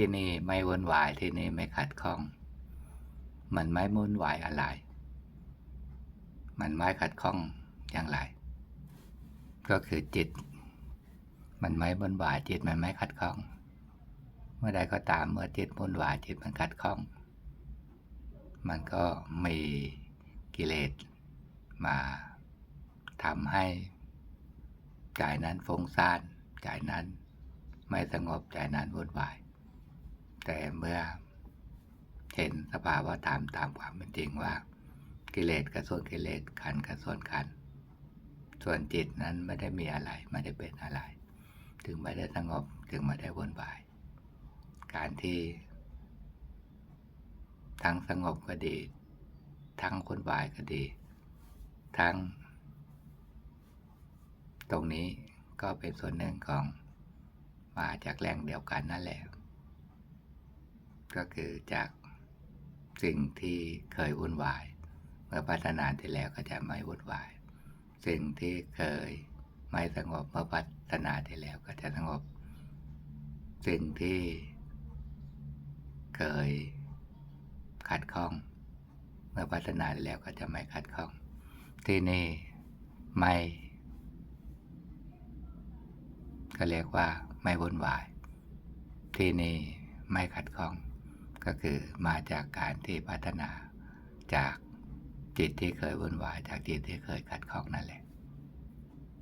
ที่นี่ไม่วุ่นวายที่นี่ไม่ขัดข้อง มันไม่วุ่นวายอะไร มันไม่ขัดข้องอย่างไร ก็คือจิต มันไม่วุ่นวายจิตมันไม่ขัดข้อง เมื่อใดก็ตามเมื่อจิตวุ่นวายจิตมันขัดข้อง มันก็มีกิเลสมาทำให้ใจนั้นฟุ้งซ่านใจนั้น ไม่สงบใจนั้นวุ่นวาย แต่เมื่อเห็นสภาวะธรรมตามความเป็นจริงว่า กิเลสกับส่วนกิเลสขันกับส่วนขัน ส่วนจิตนั้นไม่ได้มีอะไรไม่ได้เป็นอะไร ถึงไม่ได้สงบถึงไม่ได้วนวาย การที่ ทั้งสงบก็ดี ทั้งวนวายก็ดี ทั้ง ตรงนี้ก็เป็นส่วนหนึ่งของมาจากแรงเดียวกันนั่นแหละ ก็คือจากสิ่งที่เคยวุ่นวาย เมื่อพัฒนาที่แล้วก็จะไม่วุ่นวาย สิ่งที่เคยไม่สงบเมื่อพัฒนาที่แล้วก็จะสงบ สิ่งที่เคยขัดข้อง เมื่อพัฒนาที่แล้วก็จะไม่ขัดข้อง ที่นี่ไม่ก็เรียกว่าไม่วุ่นวาย ที่นี่ไม่ขัดข้อง ก็คือมาจากการที่พัฒนาจากจิตที่เคยวุ่นวายจากจิตที่เคยขัดข้องนั่นแหละ